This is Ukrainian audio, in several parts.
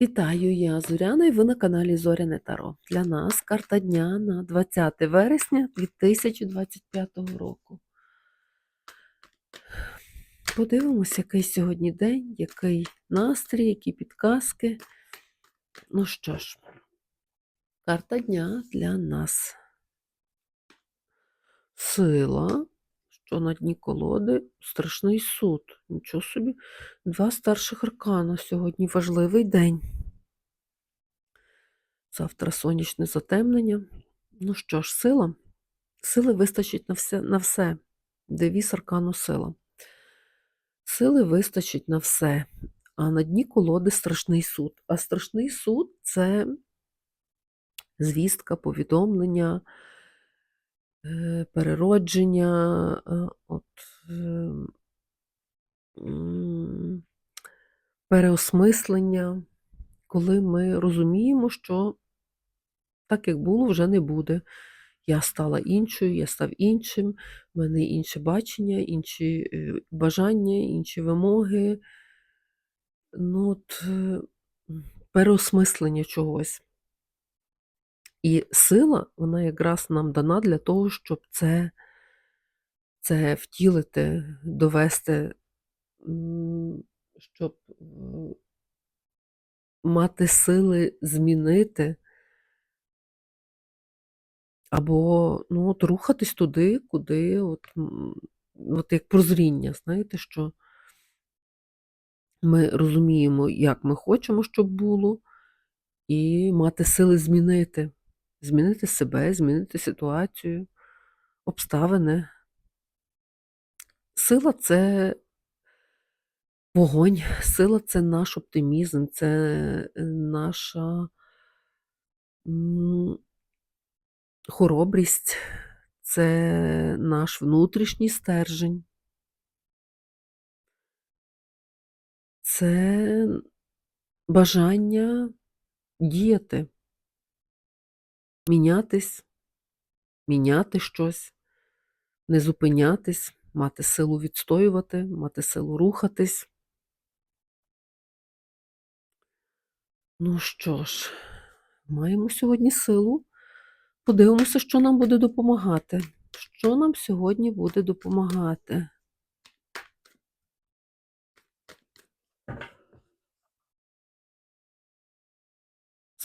Вітаю, я Зоряна і ви на каналі Зоряне Таро. Для нас карта дня на 20 вересня 2025 року. Подивимося, який сьогодні день, який настрій, які підказки. Ну що ж, карта дня для нас. Сила, що на дні колоди, страшний суд. Нічого собі, два старших аркана сьогодні важливий день. Завтра сонячне затемнення. Ну що ж, сила. Сили вистачить на все. на все. Девіз аркану сила. Сили вистачить на все. А на дні колоди страшний суд. А страшний суд це звістка, повідомлення, переродження, е, от, е, переосмислення, коли ми розуміємо, що так, як було, вже не буде. Я стала іншою, я став іншим, в мене інше бачення, інші е, бажання, інші вимоги. Ну, от, е, переосмислення чогось. І сила, вона якраз нам дана для того, щоб це, це втілити, довести, щоб мати сили змінити. Або ну, от рухатись туди, куди, от, от як прозріння, знаєте, що ми розуміємо, як ми хочемо, щоб було, і мати сили змінити, змінити себе, змінити ситуацію, обставини. Сила це вогонь, сила це наш оптимізм, це е, наша хоробрість, це наш внутрішній стержень. Це бажання діяти, мінятись, міняти щось, не зупинятись, мати силу відстоювати, мати силу рухатись. Ну що ж, маємо сьогодні силу. Подивимося, що нам буде допомагати. Що нам сьогодні буде допомагати?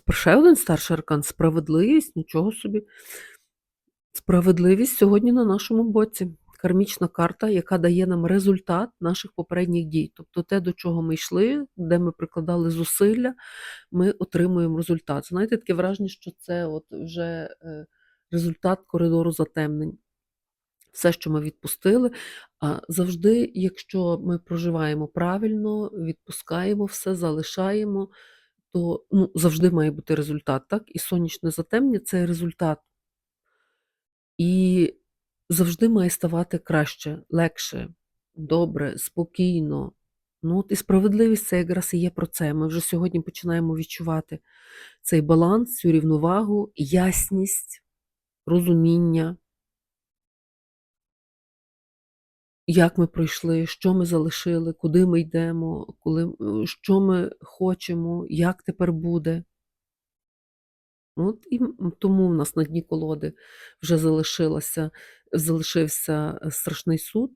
Ще один старший аркан справедливість, нічого собі. Справедливість сьогодні на нашому боці. Кармічна карта, яка дає нам результат наших попередніх дій. Тобто те, до чого ми йшли, де ми прикладали зусилля, ми отримуємо результат. Знаєте, таке враження, що це от вже е, результат коридору затемнень. Все, що ми відпустили. А завжди, якщо ми проживаємо правильно, відпускаємо все, залишаємо, то ну, завжди має бути результат. так? І сонячне затемнення це результат. І завжди має ставати краще, легше, добре, спокійно. Ну, от І справедливість це якраз і є про це. Ми вже сьогодні починаємо відчувати цей баланс, цю рівновагу, ясність, розуміння. Як ми пройшли, що ми залишили, куди ми йдемо, коли, що ми хочемо, як тепер буде. От і тому в нас на дні колоди вже залишилося, залишився е, страшний суд,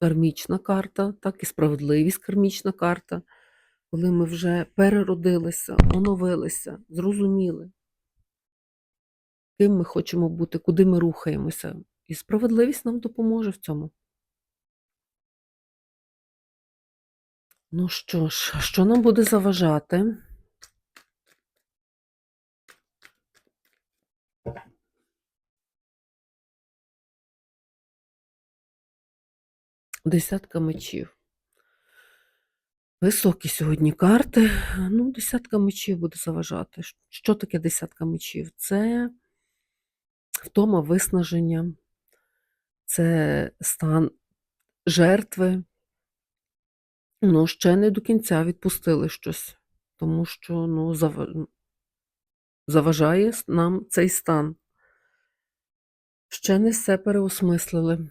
кармічна карта, так і справедливість кармічна карта, коли ми вже переродилися, оновилися, зрозуміли, ким ми хочемо бути, куди ми рухаємося. І справедливість нам допоможе в цьому. Ну що ж, що нам буде заважати? Десятка мечів. Високі сьогодні карти. Ну, десятка мечів буде заважати. Що таке десятка мечів? Це втома виснаження, це стан жертви. Ну, ще не до кінця відпустили щось, тому що ну, заважає нам цей стан. Ще не все переосмислили.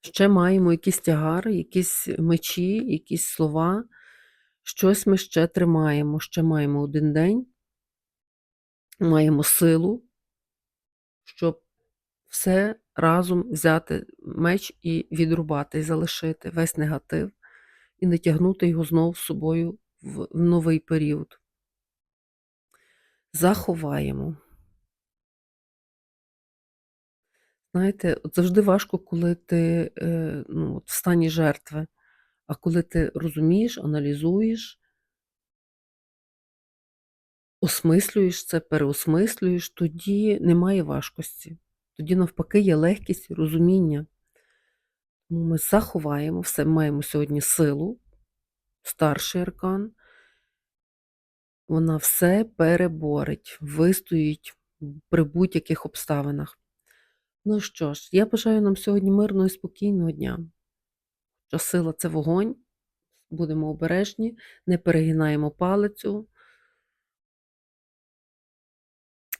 Ще маємо якісь тягари, якісь мечі, якісь слова, Щось ми ще тримаємо, ще маємо один день, маємо силу, щоб все разом взяти меч і відрубати, і залишити весь негатив, і не тягнути його знов з собою в в новий період. Заховаємо. Знаєте, от завжди важко, коли ти, е, ну, от в стані жертви, а коли ти розумієш, аналізуєш осмислюєш це, переосмислюєш, тоді немає важкості. Тоді, навпаки, є легкість розуміння. Ми заховаємо все, маємо сьогодні силу, старший аркан. Вона все переборить, вистоїть при будь-яких обставинах. Ну що ж, я бажаю нам сьогодні мирного і спокійного дня. Що сила це вогонь, будемо обережні, не перегинаємо палицю.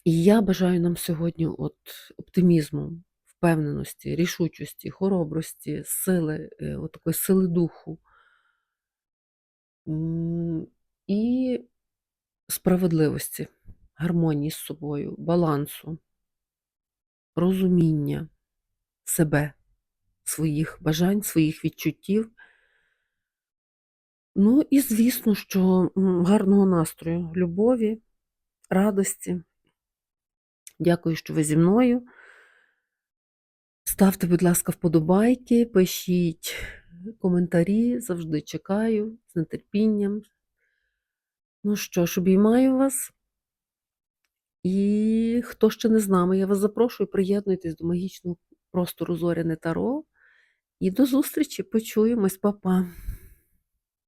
І я бажаю нам сьогодні от оптимізму, впевненості, рішучості, хоробрості, сили, е, от такої сили духу. І справедливості, гармонії з собою, балансу, розуміння себе, своїх бажань, своїх відчуттів. Ну і звісно, що гарного настрою, любові, радості. Дякую, що ви зі мною. Ставте, будь ласка, вподобайки, пишіть коментарі, завжди чекаю з нетерпінням. Ну що ж, обіймаю вас. І хто ще не з нами, я вас запрошую, приєднуйтесь до магічного простору Зоряне Таро. І до зустрічі, почуємось, па-па.